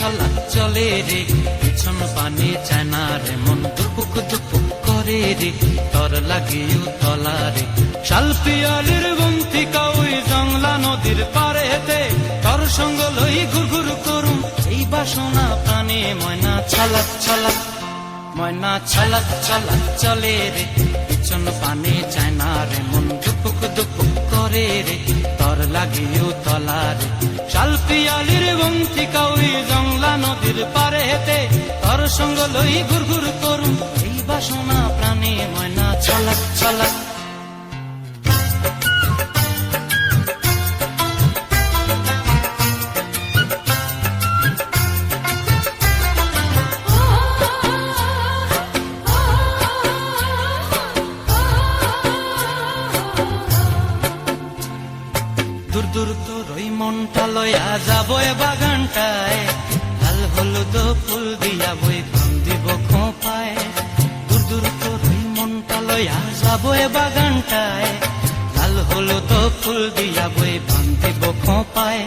রে, পিছন পানে চায় না রে, মন দুপুক দুপুক করে রে তর লাগিও তলা রে। শাল পিয়ালির বন্তিকা ওই জংলা নদীর পারে হেতে তর সঙ্গ লই ঘুর ঘুর করুম, এই বাসনা প্রাণে ময়না ছলাক ছলাক ময়না ছলাক ছলাক চলে রে, পিছন পানে চায় না রে, মন দুপুক দুপুক করে রে তর লাগিও তলা রে। শাল পিয়ালির বন্তিকা ওই জংলা নদীর পারে হেতে তর সঙ্গ লই ঘুর ঘুর করুম এই বাসনা প্রাণে ময়না ছলাক ছলাক দূর দূর ওই মনটা লয়া যাব এ বাগানটায়। লাল হলুদ ফুল দিয়া বই ফান দিব খোঁপায়। দূর দূর ওই মনটা যাব এ বাগানটায়। লাল হলুদ ফুল দিয়া বই ফান দিব খোঁপায়।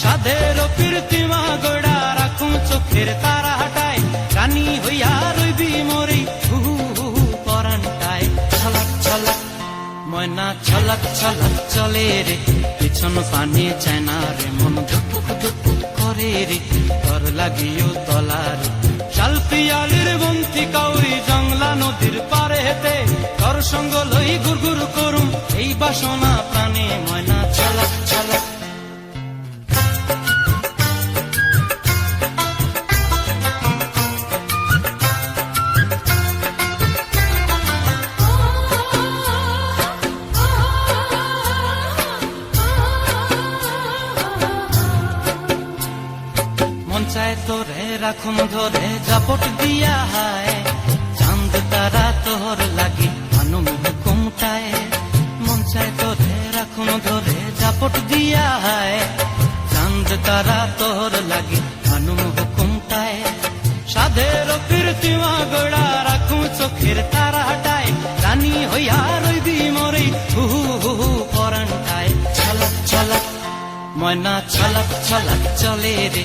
সাধের কীর্তিমা গোড়া রাখুন চোখের তারা হাটায় রানী হইয়া রইবি মরি। ময়না ছলক ছলক চলে রে, পিছন পানি চায় না রে, মন ধুপুক ধুপুক করে রে তর লাগিও তলার শাল পিয়ালির বন্তি কাউরি জংলা নদীর পারে হেতে তর সঙ্গ লই গুর গুর করুম, এই বাসনা প্রাণে ময়না ছলক ছলাক রাখুন ধরে জাপট দিয়া হায় চাঁদ তারা তোর লাগি মানুষ হুকুমটায় মন চায় তোরে রাখুন ধরে জাপট দিয়া হায় চাঁদ তারা তোর লাগি মানুষ হুকুমটায় সাধের কীর্তিমা গোড়া রাখুন চোখের তারা হাটায় রানী হইয়া রইবি মরে হু হু হু পরানটায় ছলাক ছলাক ময়না ছলাক ছলাক চলে রে